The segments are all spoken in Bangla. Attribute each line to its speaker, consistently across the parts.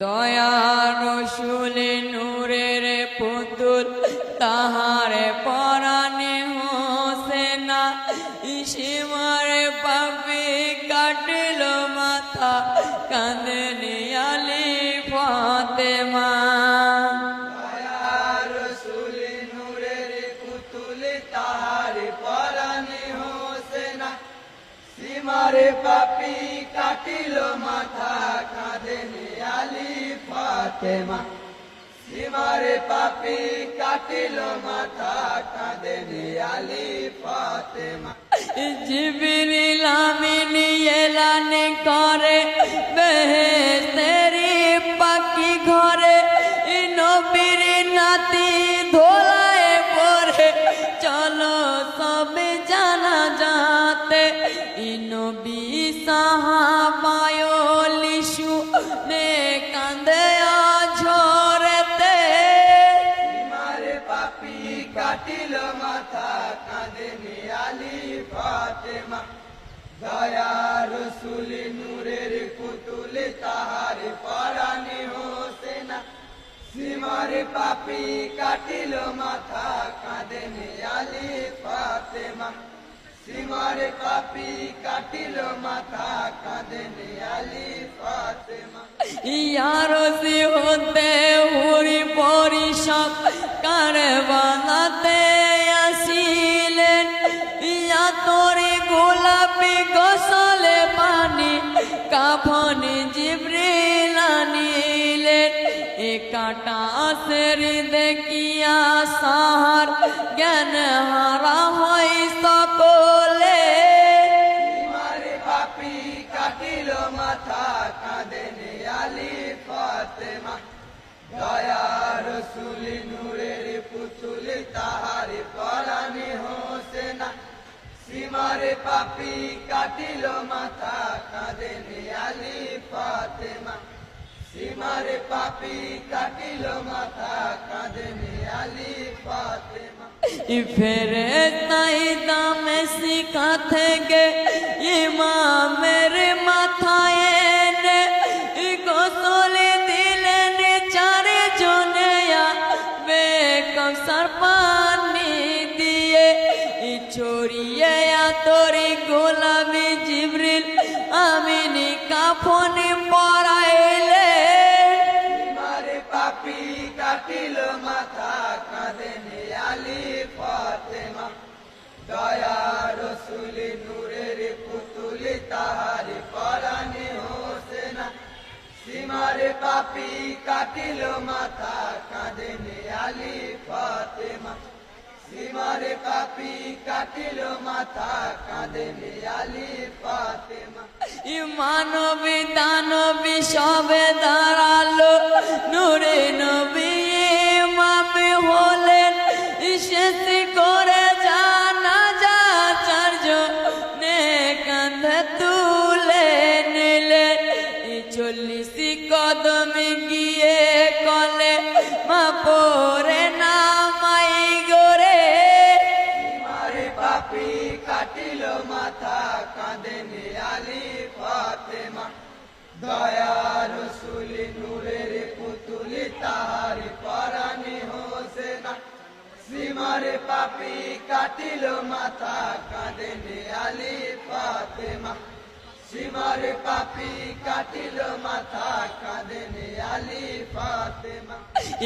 Speaker 1: দয়ার রসুলে নূরের পুতুল, তাহারে পরাণে হোসেনা ইসিমার পাপি কাটিল মাথা ফাতেমা
Speaker 2: রসুলি নূরের পুতুল, তাহার সীমারে পাপি কাটিল মাথা, কাঁদেনে আলি ফাতেমা। সীমারে পাপি কাটিল মাথা, কাঁদেনে আলি ফাতেমা।
Speaker 1: জিবিরিল আমিন এলানে করে বেহেস্তেরি নবী সাহাবায়লিশু নে কান্দে ঝরেতে।
Speaker 2: সীমারে পাপি কাটিল মাথা কাঁদেনে আলী ফাতেমা। দয়া রসুলি নূরের পুতুল, তাহার পরাণে হোসেনা। সীমারে পাপি কাটিল মাথা কাঁদেনে আলী ফাতেমা। সীমারে পাপি কাটিল মাথা কাঁদেনি আলি ফাতেমা।
Speaker 1: হতে উড়ি পরিষদ কারবালাতে আসিলেন কাটা সের দেখিয়া সাহার জ্ঞান হারা হয় সকলে।
Speaker 2: মারে কাটিল মাথা, কাঁদেনে আলী ফাতেমা। দয়া রসুলি নূরের পুতুল, তাহার পরাণে হোসেনা। সীমারে পাপি কাটিল মাথা, কাঁদেনে আলী ফাতেমা। সীমারে পাপি কাটিল মাথা, কাঁদেনে আলী ফাতেমা।
Speaker 1: ফেরে তাই দামে শিখা থেকে ইমামের মাথায় এনে গোসলে দিলেন চারে জনে বেকসার পানি দিয়ে ছড়িয়ে তোরি গোলামি জিবরিল, আমিনি কাফনে
Speaker 2: দয়া রসুলি নূরের পুতুল তাহার পরাণে হোসেনা সীমারে পাপি কাটিল মাথা কাঁদেনে আলী ফাতেমা সীমারে পাপি কাটিল মাথা কাঁদেনে আলী ফাতেমা
Speaker 1: মানবী দানবী সবে দাঁড়াল, নূরে নবী
Speaker 2: পাপি কাটিল মাথা কাঁদেনে আলী ফাতেমা। সীমারে পাপি কাটিল মাথা কাঁদেনে আলী ফাতেমা।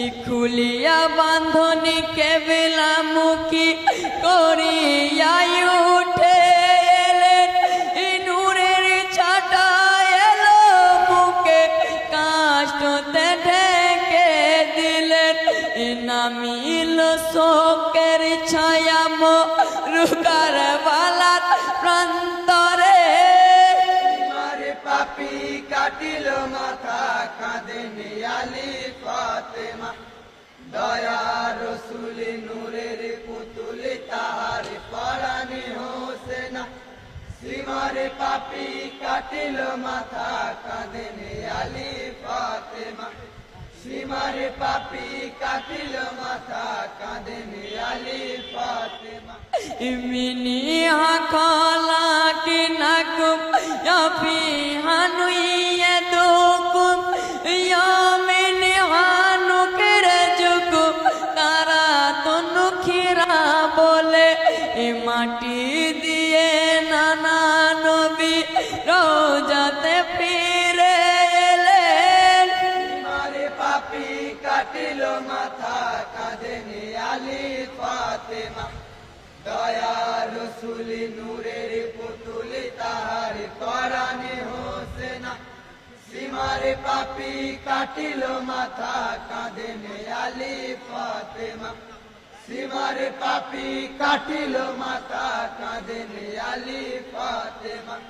Speaker 1: ইকুলিয়া বান্ধনি কেবেলা মুখী নামিল শোকের ছায়া রুকার বালার প্রান্তরে।
Speaker 2: মারে পাপি কাটিল মাথা, কাঁদেনে আলী ফাতেমা। দয়া রসুলি নূরের পুতুল, তাহার পরাণে হোসেনা। সীমারে পাপি কাটিল মাথা, কাঁদেনে আলী ফাতেমা। সীমারে পাপি কাটিল মাথা কাঁদেনে আলী ফাতেমা
Speaker 1: ইমিনি হাকালা
Speaker 2: ফাতেমা দয়া রসুলি নূরের পুতুলি, তাহার পরাণে হোসেনা। সীমার পাপি কাটিল মাথা, কাঁদেনে আলী ফাতেমা।